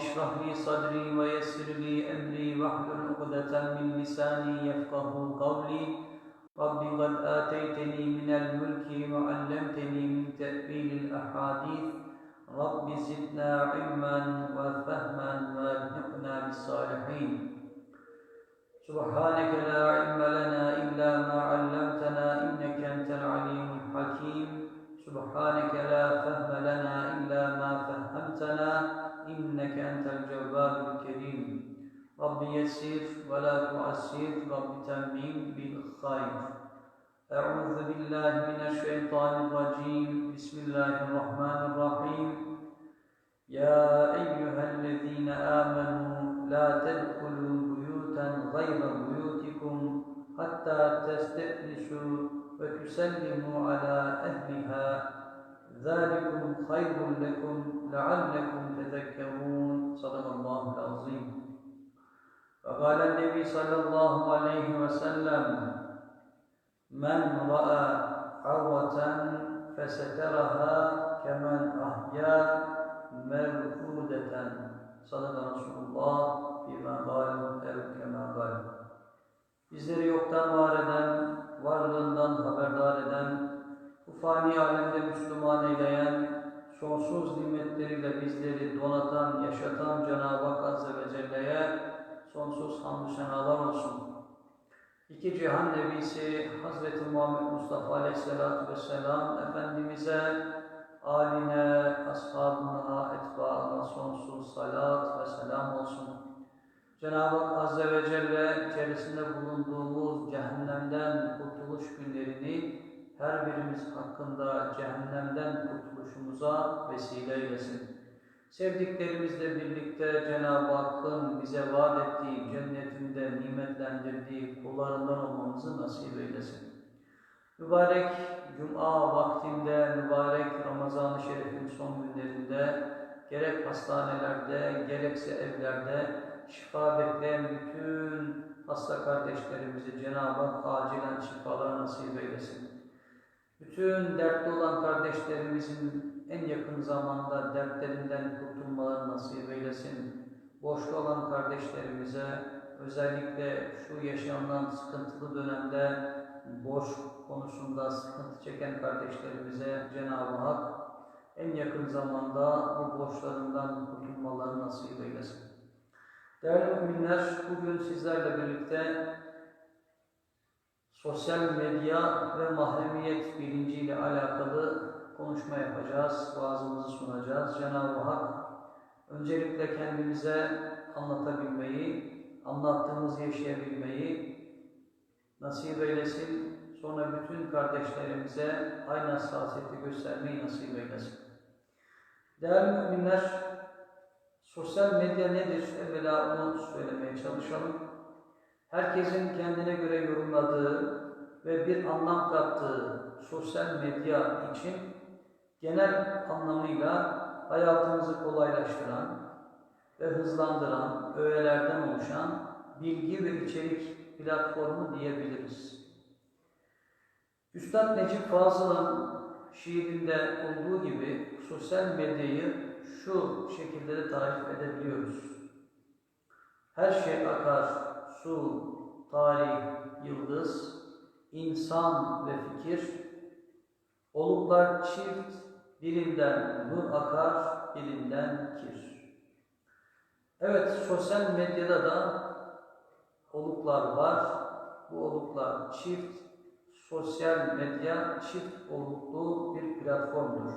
اشرح لي صدري ويسر لي أمري واحلل عقدة من لساني يفقه قولي. رب قد آتيتني من الملك وعلمتني من تأويل الأحاديث. رب زدنا علما وفهما والحقنا بالصالحين. سبحانك لا علم لنا إلا ما علمتنا إنك أنت العليم الحكيم. سبحانك رب يسر ولا تعسر رب تمين بالخير. أعوذ بالله من الشيطان الرجيم. بسم الله الرحمن الرحيم. يا أيها الذين آمنوا لا تدخلوا بيوتا غير بيوتكم حتى تستأنسوا وتسلموا على أهلها. ذلكم خير لكم لعلكم تذكرون. صدق الله العظيم. وقال النبي صلى الله عليه وسلم من رأى عورة فسترها كمن أحيا مرفودة صدق رسول الله فيما قال أو كما قال Bizleri yoktan var eden, varlığından haberdar eden, bu fani alemde Müslüman eyleyen, sonsuz nimetleriyle bizleri donatan, yaşatan Cenab-ı Hak Azze ve Celle'ye sonsuz hamdü senalar olsun. İki cihan nebisi Hazreti Muhammed Mustafa Aleyhisselatü Vesselam Efendimiz'e, aline, ashabına, etbaına sonsuz salat ve selam olsun. Cenab-ı Hak Azze ve Celle içerisinde bulunduğumuz cehennemden kurtuluş günlerini her birimiz hakkında cehennemden kurtuluşumuza vesile eylesin. Sevdiklerimizle birlikte Cenab-ı Hakk'ın bize vaat ettiği cennetinde nimetlendirdiği kullarından olmamızı nasip eylesin. Mübarek Cuma vaktinde, mübarek Ramazan-ı Şerif'in son günlerinde gerek hastanelerde, gerekse evlerde şifa bekleyen bütün hasta kardeşlerimizi Cenab-ı Hak acilen şifalar nasip eylesin. Bütün dertli olan kardeşlerimizin en yakın zamanda dertlerinden kurtulmaları nasip eylesin. Boşta olan kardeşlerimize özellikle şu yaşanan sıkıntılı dönemde boş konusunda sıkıntı çeken kardeşlerimize Cenab-ı Hak en yakın zamanda bu borçlarından kurtulmaları nasip eylesin. Değerli müminler, bugün sizlerle birlikte sosyal medya ve mahremiyet bilinciyle alakalı konuşma yapacağız, vaazımızı sunacağız. Cenab-ı Hak öncelikle kendimize anlatabilmeyi, anlattığımız yaşayabilmeyi nasip eylesin. Sonra bütün kardeşlerimize aynı hassasiyeti göstermeyi nasip eylesin. Değerli müminler, sosyal medya nedir? Evvela onu söylemeye çalışalım. Herkesin kendine göre yorumladığı ve bir anlam kattığı sosyal medya için genel anlamıyla hayatımızı kolaylaştıran ve hızlandıran öğelerden oluşan bilgi ve içerik platformu diyebiliriz. Üstad Necip Fazıl'ın şiirinde olduğu gibi sosyal medyayı şu şekilde de tarif edebiliyoruz. Her şey akar, su, tarih, yıldız, insan ve fikir, oluklar çift, birinden nur akar, birinden kir. Evet, sosyal medyada da oluklar var. Bu oluklar çift, sosyal medya çift oluklu bir platformdur.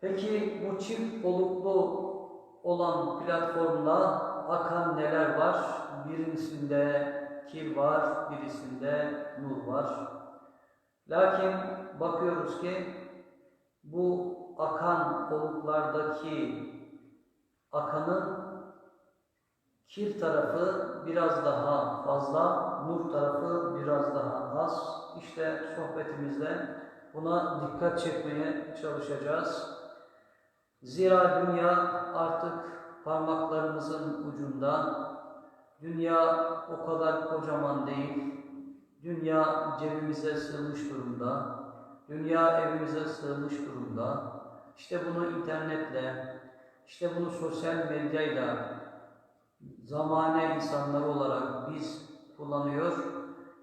Peki bu çift oluklu olan platformda akan neler var? Birisinde kir var, birisinde nur var. Lakin bakıyoruz ki bu akan oluklardaki akanın kir tarafı biraz daha fazla, nur tarafı biraz daha az. İşte sohbetimizde buna dikkat çekmeye çalışacağız. Zira dünya artık parmaklarımızın ucunda. Dünya o kadar kocaman değil. Dünya cebimize sığmış durumda. Dünya evimize sığmış durumda. İşte bunu internetle, işte bunu sosyal medyayla zamane insanları olarak biz kullanıyor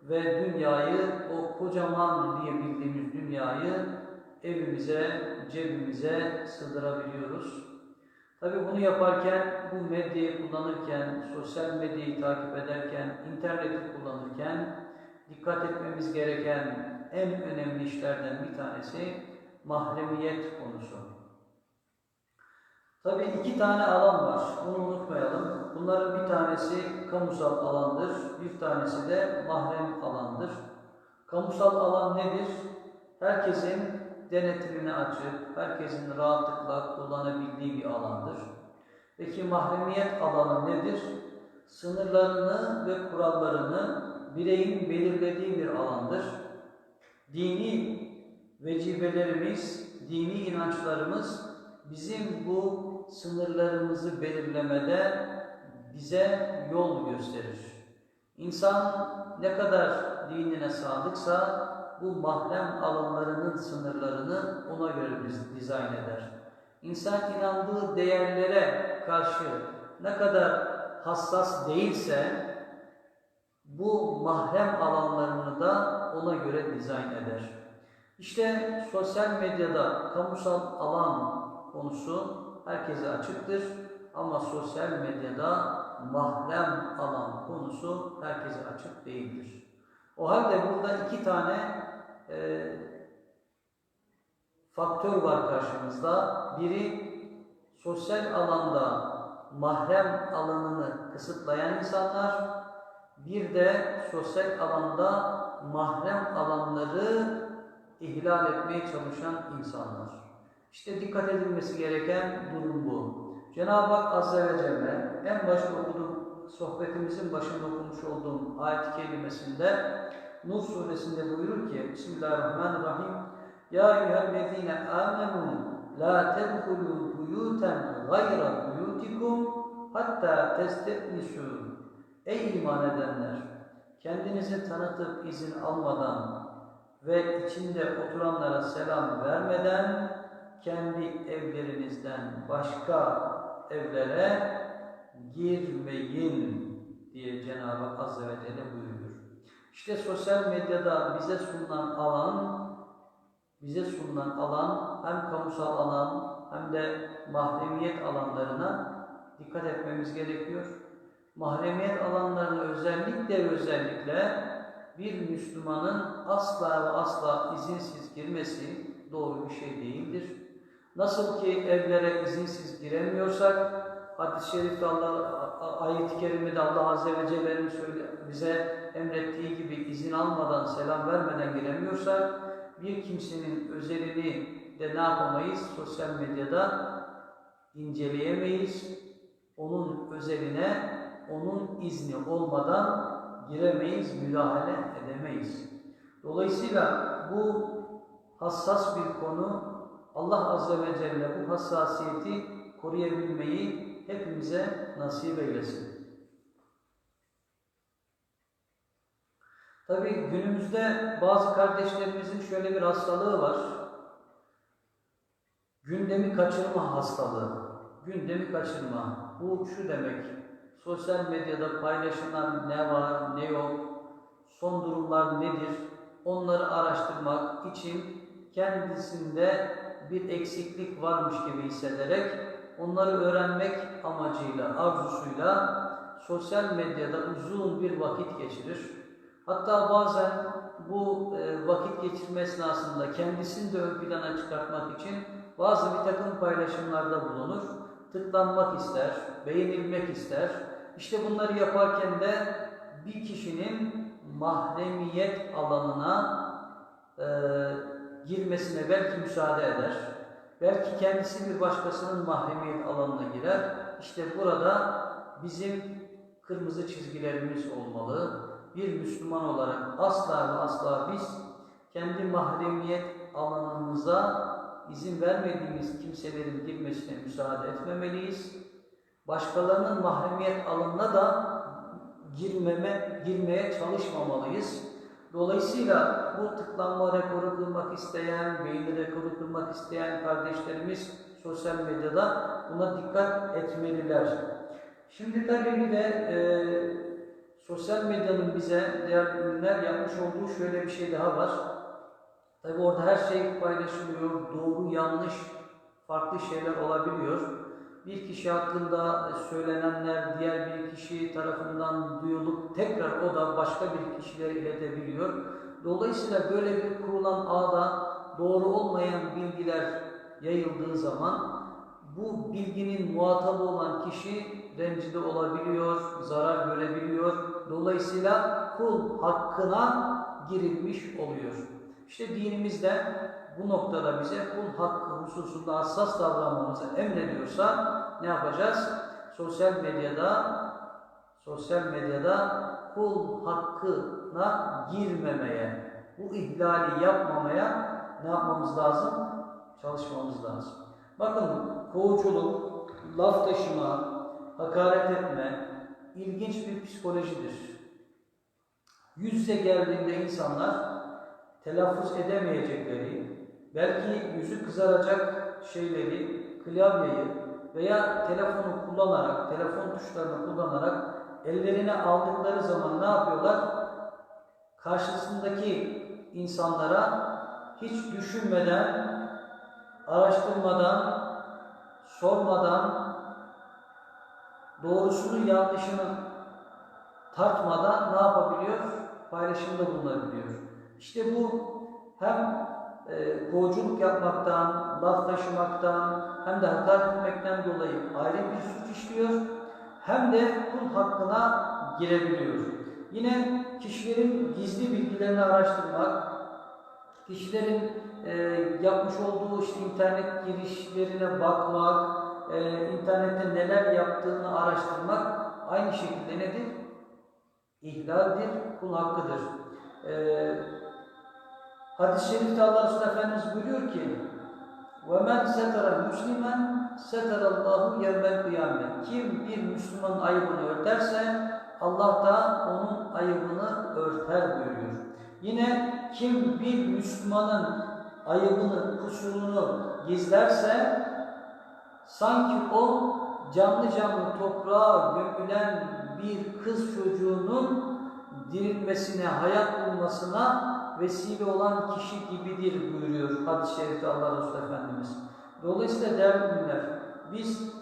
ve dünyayı, o kocaman diye dünyayı evimize, cebimize sığdırabiliyoruz. Tabii bunu yaparken, bu medyayı kullanırken, sosyal medyayı takip ederken, interneti kullanırken dikkat etmemiz gereken en önemli işlerden bir tanesi mahremiyet konusu. Tabii iki tane alan var, bunu unutmayalım. Bunların bir tanesi kamusal alandır, bir tanesi de mahrem alandır. Kamusal alan nedir? Herkesin denetimine açık, herkesin rahatlıkla kullanabildiği bir alandır. Peki mahremiyet alanı nedir? Sınırlarını ve kurallarını bireyin belirlediği bir alandır. Dini vecibelerimiz, dini inançlarımız bizim bu sınırlarımızı belirlemede bize yol gösterir. İnsan ne kadar dinine sadıksa bu mahrem alanlarının sınırlarını ona göre dizayn eder. İnsan inandığı değerlere karşı ne kadar hassas değilse bu mahrem alanlarını da ona göre dizayn eder. İşte sosyal medyada kamusal alan konusu herkese açıktır ama sosyal medyada mahrem alan konusu herkese açık değildir. O halde burada iki tane e, faktör var karşımızda. Biri sosyal alanda mahrem alanını kısıtlayan insanlar, bir de sosyal alanda mahrem alanları ihlal etmeye çalışan insanlar. İşte dikkat edilmesi gereken durum bu. Cenab-ı Hak Azze ve Celle en başta okuduğum sohbetimizin başında okumuş olduğum ayet-i kerimesinde Nur suresinde buyurur ki Bismillahirrahmanirrahim Ya eyyühellezine amenu la tedhulu buyuten gayra buyutikum hatta testenisu Ey iman edenler! Kendinizi tanıtıp izin almadan ve içinde oturanlara selam vermeden kendi evlerinizden başka evlere girmeyin diye Cenab-ı Azze ve Celle buyuruyor. İşte sosyal medyada bize sunulan alan, bize sunulan alan hem kamusal alan hem de mahremiyet alanlarına dikkat etmemiz gerekiyor. Mahremiyet alanlarına özellikle özellikle bir Müslümanın asla ve asla izinsiz girmesi doğru bir şey değildir. Nasıl ki evlere izinsiz giremiyorsak, hadis-i şerifte Allah, ayet-i kerimede Allah Azze ve Celle'nin bize emrettiği gibi izin almadan, selam vermeden giremiyorsak, bir kimsenin özelini de ne yapamayız? Sosyal medyada inceleyemeyiz. Onun özeline, onun izni olmadan giremeyiz, müdahale edemeyiz. Dolayısıyla bu hassas bir konu Allah Azze ve Celle bu hassasiyeti koruyabilmeyi hepimize nasip eylesin. Tabi günümüzde bazı kardeşlerimizin şöyle bir hastalığı var. Gündemi kaçırma hastalığı. Gündemi kaçırma. Bu şu demek. Sosyal medyada paylaşılan ne var, ne yok, son durumlar nedir? Onları araştırmak için kendisinde bir eksiklik varmış gibi hissederek onları öğrenmek amacıyla, arzusuyla sosyal medyada uzun bir vakit geçirir. Hatta bazen bu e, vakit geçirme esnasında kendisini de ön plana çıkartmak için bazı bir takım paylaşımlarda bulunur. Tıklanmak ister, beğenilmek ister. İşte bunları yaparken de bir kişinin mahremiyet alanına e, girmesine belki müsaade eder. Belki kendisi bir başkasının mahremiyet alanına girer. İşte burada bizim kırmızı çizgilerimiz olmalı. Bir Müslüman olarak asla ve asla biz kendi mahremiyet alanımıza izin vermediğimiz kimselerin girmesine müsaade etmemeliyiz. Başkalarının mahremiyet alanına da girmeme, girmeye çalışmamalıyız. Dolayısıyla bu tıklanma rekoru kırmak isteyen, beğeni rekoru kırmak isteyen kardeşlerimiz sosyal medyada buna dikkat etmeliler. Şimdi tabii bir de e, sosyal medyanın bize diğer ürünler yapmış olduğu şöyle bir şey daha var. Tabii orada her şey paylaşılıyor, doğru, yanlış, farklı şeyler olabiliyor. Bir kişi hakkında söylenenler diğer bir kişi tarafından duyulup tekrar o da başka bir kişilere iletebiliyor. Dolayısıyla böyle bir kurulan ağda doğru olmayan bilgiler yayıldığı zaman bu bilginin muhatabı olan kişi rencide olabiliyor, zarar görebiliyor. Dolayısıyla kul hakkına girilmiş oluyor. İşte dinimizde bu noktada bize kul hakkı hususunda hassas davranmamızı emrediyorsa ne yapacağız? Sosyal medyada sosyal medyada kul hakkına girmemeye, bu ihlali yapmamaya ne yapmamız lazım? Çalışmamız lazım. Bakın kovuculuk, laf taşıma, hakaret etme ilginç bir psikolojidir. Yüz yüze geldiğinde insanlar telaffuz edemeyecekleri, belki yüzü kızaracak şeyleri, klavyeyi veya telefonu kullanarak, telefon tuşlarını kullanarak ellerine aldıkları zaman ne yapıyorlar? Karşısındaki insanlara hiç düşünmeden, araştırmadan, sormadan, doğrusunu yanlışını tartmadan ne yapabiliyor? Paylaşımda bulunabiliyor. İşte bu hem e, kovuculuk yapmaktan, laf taşımaktan hem de hakaret etmekten dolayı ayrı bir suç işliyor. Hem de kul hakkına girebiliyor. Yine kişilerin gizli bilgilerini araştırmak, kişilerin e, yapmış olduğu işte internet girişlerine bakmak, e, internette neler yaptığını araştırmak aynı şekilde nedir? İhlaldir, kul hakkıdır. E, Hadis-i şerifte Allah Resulü Efendimiz buyuruyor ki وَمَنْ سَتَرَ مُسْلِمًا سَتَرَ اللّٰهُ يَوْمَ الْقِيَامَةِ Kim bir Müslümanın ayıbını örterse Allah da onun ayıbını örter buyuruyor. Yine kim bir Müslümanın ayıbını, kusurunu gizlerse sanki o canlı canlı toprağa gömülen bir kız çocuğunun dirilmesine, hayat bulmasına vesile olan kişi gibidir buyuruyor hadis-i şerifte Allah Resulü Efendimiz. Dolayısıyla değerli ünlüler, biz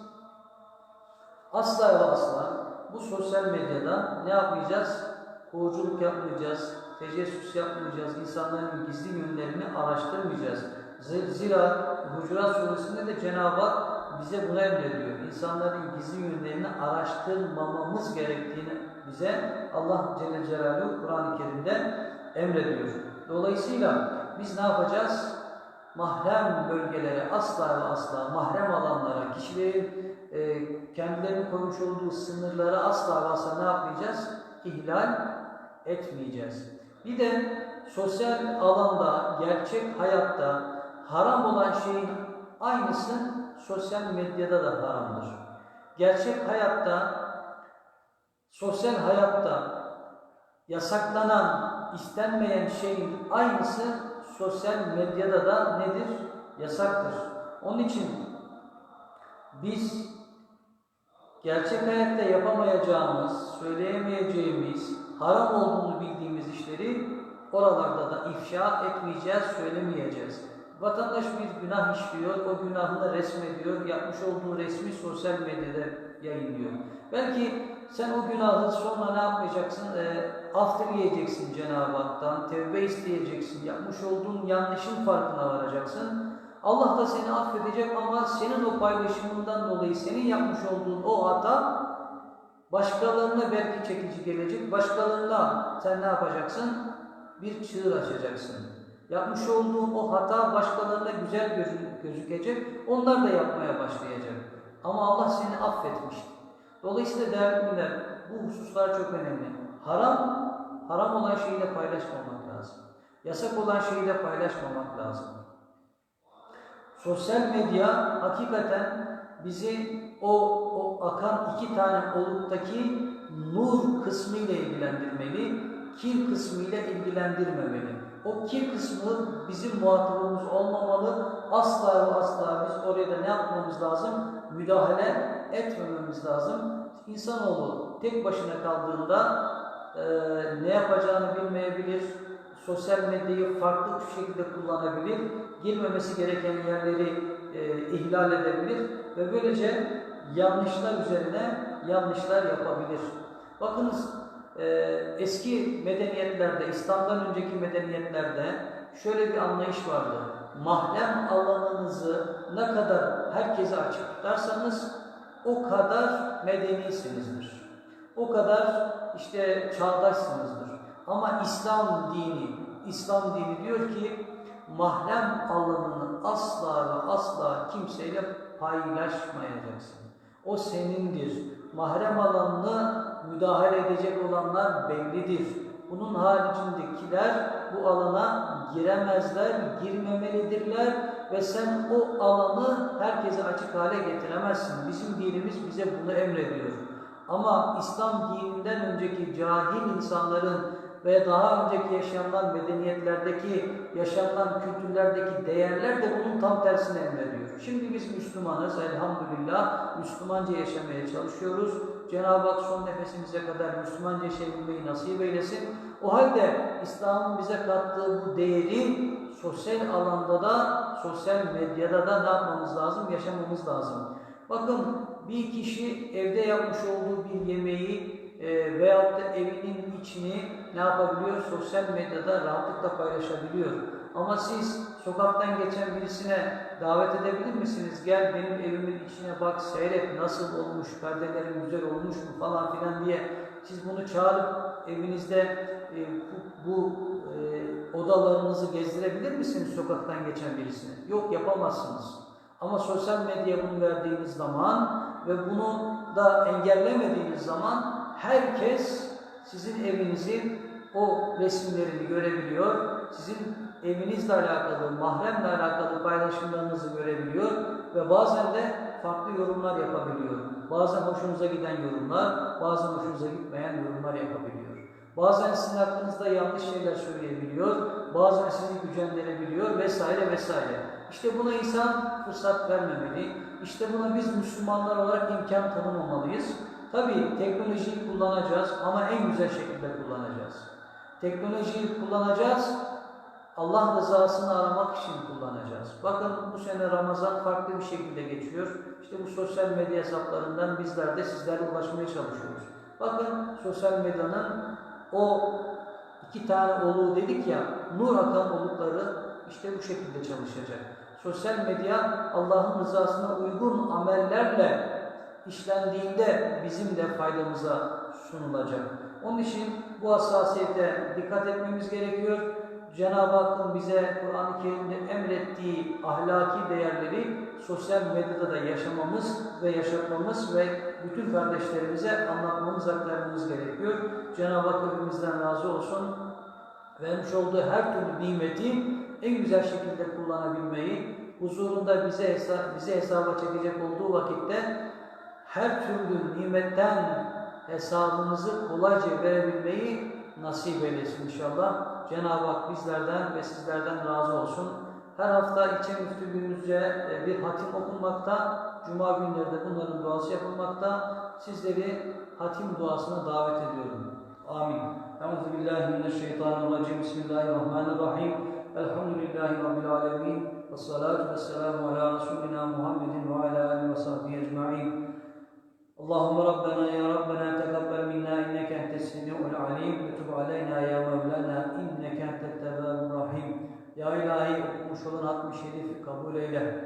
asla ve asla bu sosyal medyada ne yapmayacağız? Kovuculuk yapmayacağız, tecessüs yapmayacağız, insanların gizli yönlerini araştırmayacağız. Zira Hucurat Suresinde de Cenab-ı Hak bize bunu emrediyor. İnsanların gizli yönlerini araştırmamamız gerektiğini bize Allah Celle Celaluhu Kur'an-ı Kerim'de emrediyor. Dolayısıyla biz ne yapacağız? Mahrem bölgelere asla ve asla, mahrem alanlara, kişilerin e, kendilerini koymuş olduğu sınırlara asla ve asla ne yapmayacağız? İhlal etmeyeceğiz. Bir de sosyal alanda, gerçek hayatta haram olan şeyin aynısı sosyal medyada da haramdır. Gerçek hayatta, sosyal hayatta yasaklanan, istenmeyen şeyin aynısı sosyal medyada da nedir? Yasaktır. Onun için biz gerçek hayatta yapamayacağımız, söyleyemeyeceğimiz, haram olduğunu bildiğimiz işleri oralarda da ifşa etmeyeceğiz, söylemeyeceğiz. Vatandaş bir günah işliyor, o günahını resmediyor, yapmış olduğu resmi sosyal medyada yayınlıyor. Belki sen o günahı sonra ne yapmayacaksın? E, af dileyeceksin Cenab-ı Hak'tan, tevbe isteyeceksin, yapmış olduğun yanlışın farkına varacaksın. Allah da seni affedecek ama senin o paylaşımından dolayı senin yapmış olduğun o hata başkalarına belki çekici gelecek. Başkalarına sen ne yapacaksın? Bir çığır açacaksın. Yapmış olduğun o hata başkalarına güzel gözü- gözükecek. Onlar da yapmaya başlayacak. Ama Allah seni affetmişti. Dolayısıyla değerli bu hususlar çok önemli. Haram, haram olan şeyi de paylaşmamak lazım. Yasak olan şeyi de paylaşmamak lazım. Sosyal medya hakikaten bizi o, o akan iki tane oluktaki nur kısmı ile ilgilendirmeli, kir kısmı ile ilgilendirmemeli. O kir kısmı bizim muhatabımız olmamalı. Asla ve asla biz oraya da ne yapmamız lazım? Müdahale etmememiz lazım. İnsanoğlu tek başına kaldığında e, ne yapacağını bilmeyebilir, sosyal medyayı farklı bir şekilde kullanabilir, girmemesi gereken yerleri e, ihlal edebilir ve böylece yanlışlar üzerine yanlışlar yapabilir. Bakınız e, eski medeniyetlerde, İslam'dan önceki medeniyetlerde şöyle bir anlayış vardı. Mahrem alanınızı ne kadar herkese açık tutarsanız o kadar medenisinizdir. O kadar işte çağdaşsınızdır. Ama İslam dini, İslam dini diyor ki mahrem alanını asla ve asla kimseyle paylaşmayacaksın. O senindir. Mahrem alanını müdahale edecek olanlar bellidir. Bunun haricindekiler bu alana giremezler, girmemelidirler ve sen o alanı herkese açık hale getiremezsin. Bizim dinimiz bize bunu emrediyor. Ama İslam dininden önceki cahil insanların ve daha önceki yaşanılan medeniyetlerdeki, yaşanılan kültürlerdeki değerler de bunun tam tersini emrediyor. Şimdi biz Müslümanız elhamdülillah, Müslümanca yaşamaya çalışıyoruz. Cenab-ı Hak son nefesimize kadar Müslümanca yaşayabilmeyi nasip eylesin. O halde İslam'ın bize kattığı bu değeri sosyal alanda da, sosyal medyada da ne yapmamız lazım? Yaşamamız lazım. Bakın bir kişi evde yapmış olduğu bir yemeği e, veyahut da evinin içini ne yapabiliyor? Sosyal medyada rahatlıkla paylaşabiliyor. Ama siz sokaktan geçen birisine davet edebilir misiniz? Gel benim evimin içine bak, seyret nasıl olmuş, perdelerim güzel olmuş mu falan filan diye. Siz bunu çağırıp evinizde e, bu, bu e, odalarınızı gezdirebilir misiniz sokaktan geçen birisine? Yok yapamazsınız. Ama sosyal medyaya bunu verdiğiniz zaman ve bunu da engellemediğiniz zaman herkes sizin evinizin o resimlerini görebiliyor. Sizin evinizle alakalı, mahremle alakalı paylaşımlarınızı görebiliyor ve bazen de farklı yorumlar yapabiliyor. Bazen hoşunuza giden yorumlar, bazen hoşunuza gitmeyen yorumlar yapabiliyor. Bazen sizin hakkınızda yanlış şeyler söyleyebiliyor, bazen sizi gücendirebiliyor vesaire vesaire. İşte buna insan fırsat vermemeli. İşte buna biz Müslümanlar olarak imkan tanımamalıyız. Tabii teknolojiyi kullanacağız ama en güzel şekilde kullanacağız. Teknolojiyi kullanacağız, Allah rızasını aramak için kullanacağız. Bakın bu sene Ramazan farklı bir şekilde geçiyor. İşte bu sosyal medya hesaplarından bizler de sizlere ulaşmaya çalışıyoruz. Bakın sosyal medyanın o iki tane oluğu dedik ya, nur akan olukları işte bu şekilde çalışacak. Sosyal medya Allah'ın rızasına uygun amellerle işlendiğinde bizim de faydamıza sunulacak. Onun için bu hassasiyete dikkat etmemiz gerekiyor. Cenab-ı Hakk'ın bize Kur'an-ı Kerim'de emrettiği ahlaki değerleri sosyal medyada da yaşamamız ve yaşatmamız ve bütün kardeşlerimize anlatmamız, aktarmamız gerekiyor. Cenab-ı Hak hepimizden razı olsun. Vermiş olduğu her türlü nimeti en güzel şekilde kullanabilmeyi, huzurunda bize, hesa bize hesaba çekecek olduğu vakitte her türlü nimetten hesabımızı kolayca verebilmeyi nasip eylesin inşallah. Cenab-ı Hak bizlerden ve sizlerden razı olsun. Her hafta içe müftülüğümüzce bir hatim okunmakta, Cuma günleri de bunların duası yapılmakta. Sizleri hatim duasına davet ediyorum. Amin. Euzu billahi mineşşeytanirracim. Bismillahirrahmanirrahim. Elhamdülillahi rabbil alamin. Ves salatu vesselamu ala resulina Muhammedin ve ala alihi ve sahbihi ecmaîn. اللهم ربنا يا ربنا تقبل منا انك انت السميع العليم وتب علينا يا مولانا انك انت التواب الرحيم Ya ilahi okumuş olan hatmi şerifi kabul eyle.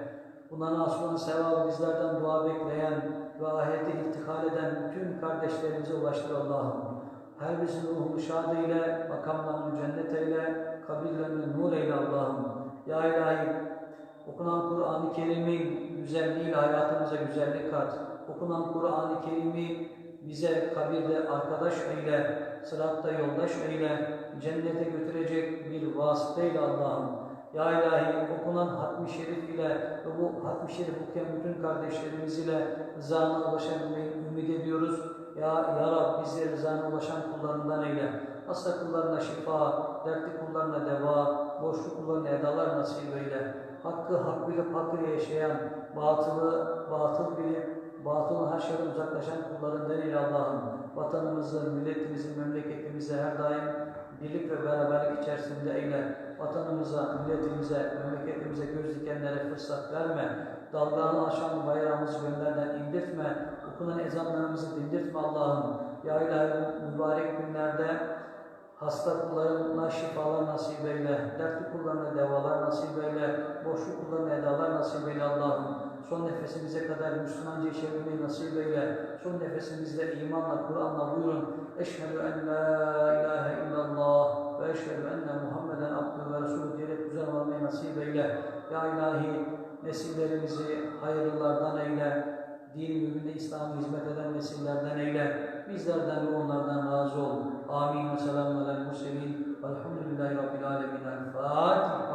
Bundan asılan sevabı bizlerden dua bekleyen ve ahirete irtikal eden bütün kardeşlerimize ulaştır Allah'ım. Her birisinin ruhunu şad eyle, makamlarını cennet eyle, kabirlerini nur eyle Allah'ım. Ya ilahi okunan Kur'an-ı Kerim'in güzelliğiyle hayatımıza güzellik kat. Okunan Kur'an-ı Kerim'i bize kabirde arkadaş eyle, sıratta yoldaş eyle, cennete götürecek bir vasıteyle Allah'ım. Ya ilahi okunan hatmi şerif ile ve bu hatmi şerif okuyan bütün kardeşlerimiz ile rızana ulaşabilmeyi ümit ediyoruz. Ya, ya Rab bizleri rızana ulaşan kullarından eyle. Hasta kullarına şifa, dertli kullarına deva, boşluk kullarına edalar nasip eyle. Hakkı hak bilip hakkı yaşayan, batılı batıl bilip batıl her şeyden uzaklaşan kullarından eyle Allah'ım. Vatanımızı, milletimizi, memleketimizi her daim birlik ve beraberlik içerisinde eyle. Vatanımıza, milletimize, memleketimize göz dikenlere fırsat verme. Dalgalanı aşan bayrağımızı gönderden indirtme. Okunan ezanlarımızı dindirtme Allah'ım. Ya ilahi mübarek günlerde hasta kullarına şifalar nasip eyle. Dertli kullarına devalar nasip eyle. Boşluk kullarına edalar nasip eyle Allah'ım son nefesimize kadar Müslümanca yaşamayı nasip eyle. Son nefesimizde imanla, Kur'an'la buyurun. Eşhedü en la ilahe illallah ve eşhedü enne Muhammeden abdü ve resulü diyerek güzel olmayı nasip eyle. Ya ilahi nesillerimizi hayırlardan eyle. Din yönünde İslam'a hizmet eden nesillerden eyle. Bizlerden ve onlardan razı ol. Amin ve selamun aleyhi ve sellem. Velhamdülillahi Rabbil alemin. El Fatiha.